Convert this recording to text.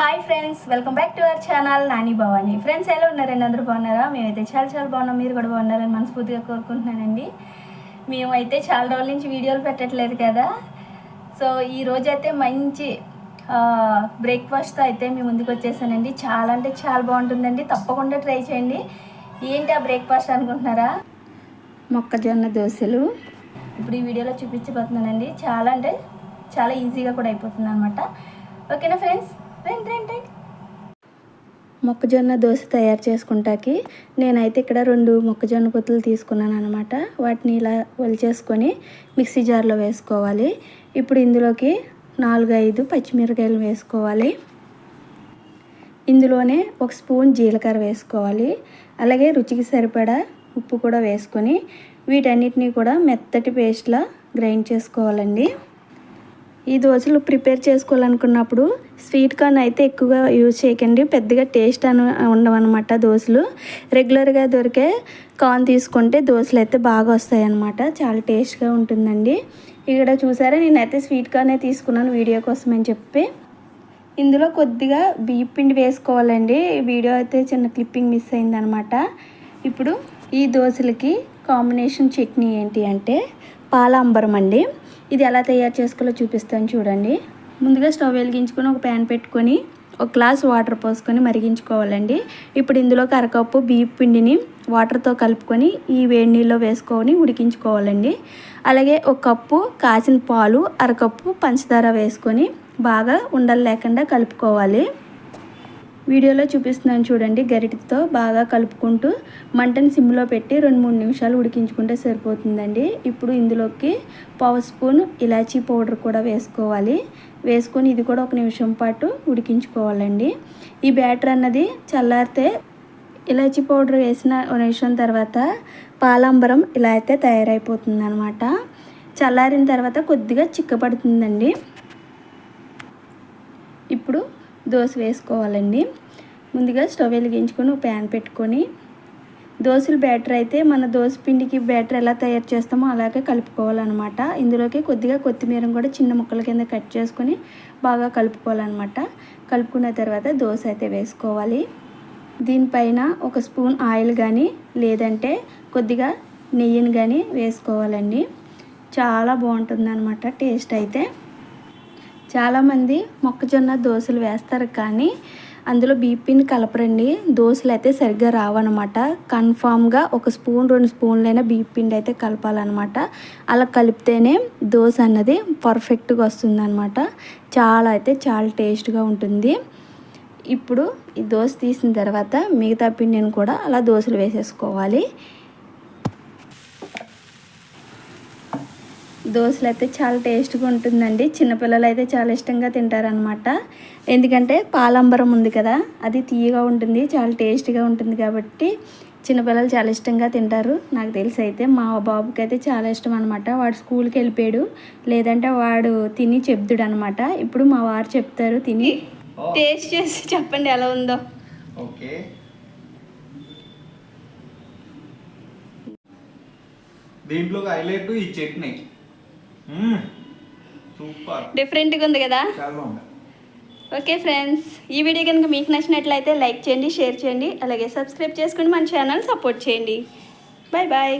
Hi friends welcome back to our channel Nani Bhavani friends ఎలా ఉన్నారండి అందరూ బాగున్నారా? మేమైతే చాలా చాలా బాగున్నాం మీరు కూడా బాగున్నారని మనస్ఫూర్తిగా కోరుకుంటున్నానండి. మేమైతే చాలా రోజుల నుంచి వీడియోలు పెట్టట్లేదు కదా. సో ఈ రోజు అయితే మంచి బ్రేక్ఫాస్ట్తో అయితే మీ ముందుకు వచ్చేసానండి. చాలా అంటే చాలా బాగుంటుందండి తప్పకుండా ట్రై చేయండి. ఏంటి ఆ బ్రేక్ఫాస్ట్ అనుకుంటున్నారా? మొక్కజొన్న దోశలు. ఇప్పుడు ఈ వీడియోలో చూపించబోతున్నానండి. చాలా అంటే చాలా ఈజీగా కూడా అయిపోతుంది అనమాట ఓకేనా ఫ్రెండ్స్ రండి రండి రండి మొక్కజొన్న దోశ తయారు చేసుకుంటాకి నేనైతే ఇక్కడ రెండు మొక్కజొన్న పొత్తులు తీసుకున్నాను అనమాట వాటిని ఇలా ఒలిచేసుకొని మిక్సీ జార్లో వేసుకోవాలి. ఇప్పుడు ఇందులోకి నాలుగు ఐదు పచ్చిమిరకాయలు వేసుకోవాలి. ఇందులోనే ఒక స్పూన్ జీలకర్ర వేసుకోవాలి. అలాగే రుచికి సరిపడా ఉప్పు కూడా వేసుకొని వీటన్నిటిని కూడా మెత్తటి పేస్ట్లా గ్రైండ్ చేసుకోవాలండి. ఈ దోశలు ప్రిపేర్ చేసుకోవాలనుకున్నప్పుడు స్వీట్ కార్న్ అయితే ఎక్కువగా యూజ్ చేయకండి. పెద్దగా టేస్ట్ అని ఉండవన్నమాట దోశలు. రెగ్యులర్గా దొరికే కార్న్ తీసుకుంటే దోశలు అయితే బాగా వస్తాయి అన్నమాట చాలా టేస్ట్గా ఉంటుందండి. ఇక్కడ చూసారా? నేనైతే స్వీట్ కార్నే తీసుకున్నాను వీడియో కోసం అని చెప్పి. ఇందులో కొద్దిగా బియ్య పిండి వేసుకోవాలండి. వీడియో అయితే చిన్న క్లిప్పింగ్ మిస్ అయిందనమాట ఇప్పుడు ఈ దోశలకి కాంబినేషన్ చట్నీ ఏంటి అంటే పాలాంబరం అండి ఇది ఎలా తయారు చేసుకోవాలో చూపిస్తాను చూడండి. ముందుగా స్టవ్ వెలిగించుకొని ఒక ప్యాన్ పెట్టుకొని ఒక గ్లాస్ వాటర్ పోసుకొని మరిగించుకోవాలండి. ఇప్పుడు ఇందులోకి అరకప్పు బియ్య పిండిని వాటర్తో కలుపుకొని ఈ వేడి నీళ్ళలో వేసుకొని ఉడికించుకోవాలండి. అలాగే ఒక కప్పు కాసిన పాలు అరకప్పు పంచదార వేసుకొని బాగా ఉండలు లేకుండా కలుపుకోవాలి. వీడియోలో చూపిస్తున్నాను చూడండి గరిటతో బాగా కలుపుకుంటూ మంటను సిమ్లో పెట్టి రెండు మూడు నిమిషాలు ఉడికించుకుంటే సరిపోతుందండి. ఇప్పుడు ఇందులోకి పావు స్పూన్ ఇలాచీ పౌడర్ కూడా వేసుకోవాలి. వేసుకొని ఇది కూడా ఒక నిమిషం పాటు ఉడికించుకోవాలండి. ఈ బ్యాటర్ అన్నది చల్లారితే ఇలాచీ పౌడర్ వేసిన నిమిషం తర్వాత పాలంబరం ఇలా అయితే తయారైపోతుంది అనమాట చల్లారిన తర్వాత కొద్దిగా చిక్కపడుతుందండి దోశ వేసుకోవాలండి. ముందుగా స్టవ్ వెలిగించుకొని ప్యాన్ పెట్టుకొని దోశల బ్యాటర్ అయితే మన దోశ పిండికి బ్యాటర్ ఎలా తయారు చేస్తామో అలాగే కలుపుకోవాలన్నమాట. ఇందులోకి కొద్దిగా కొత్తిమీర కూడా చిన్న ముక్కల కింద కట్ చేసుకొని బాగా కలుపుకోవాలన్నమాట. కలుపుకున్న తర్వాత దోశ అయితే వేసుకోవాలి. దీనిపైన ఒక స్పూన్ ఆయిల్ కానీ లేదంటే కొద్దిగా నెయ్యిని కానీ వేసుకోవాలండి. చాలా బాగుంటుందనమాట టేస్ట్ అయితే. చాలామంది మొక్కజొన్న దోశలు వేస్తారు కానీ అందులో బీపీని కలపరండి. దోశలు అయితే సరిగ్గా రావన్నమాట కన్ఫామ్గా ఒక స్పూన్ రెండు స్పూన్లైనా బీపిండి అయితే కలపాలన్నమాట అలా కలిపితేనే దోశ అన్నది పర్ఫెక్ట్గా వస్తుందన్నమాట చాలా అయితే చాలా టేస్ట్గా ఉంటుంది. ఇప్పుడు ఈ దోశ తీసిన తర్వాత మిగతా పిండిని కూడా అలా దోశలు వేసేసుకోవాలి. దోశలు అయితే చాలా టేస్ట్గా ఉంటుందండి. చిన్నపిల్లలు అయితే చాలా ఇష్టంగా తింటారనమాట ఎందుకంటే పాలంబరం ఉంది కదా అది తీయగా ఉంటుంది చాలా టేస్ట్గా ఉంటుంది కాబట్టి చిన్నపిల్లలు చాలా ఇష్టంగా తింటారు. నాకు తెలిసి అయితే మా బాబుకి అయితే చాలా ఇష్టం అనమాట వాడు స్కూల్కి వెళ్ళిపోయాడు. లేదంటే వాడు తిని చెప్తుడు అనమాట ఇప్పుడు మా వారు చెప్తారు తిని. టేస్ట్ చేసి చెప్పండి ఎలా ఉందో. ఓకే. దీంట్లో హైలైట్ ఈ చట్నీ. సూపర్ డిఫరెంట్గా ఉంది కదా? ఓకే ఫ్రెండ్స్ ఈ వీడియో కనుక మీకు నచ్చినట్లయితే లైక్ చేయండి షేర్ చేయండి అలాగే సబ్స్క్రైబ్ చేసుకుని మన ఛానల్ సపోర్ట్ చేయండి. Bye bye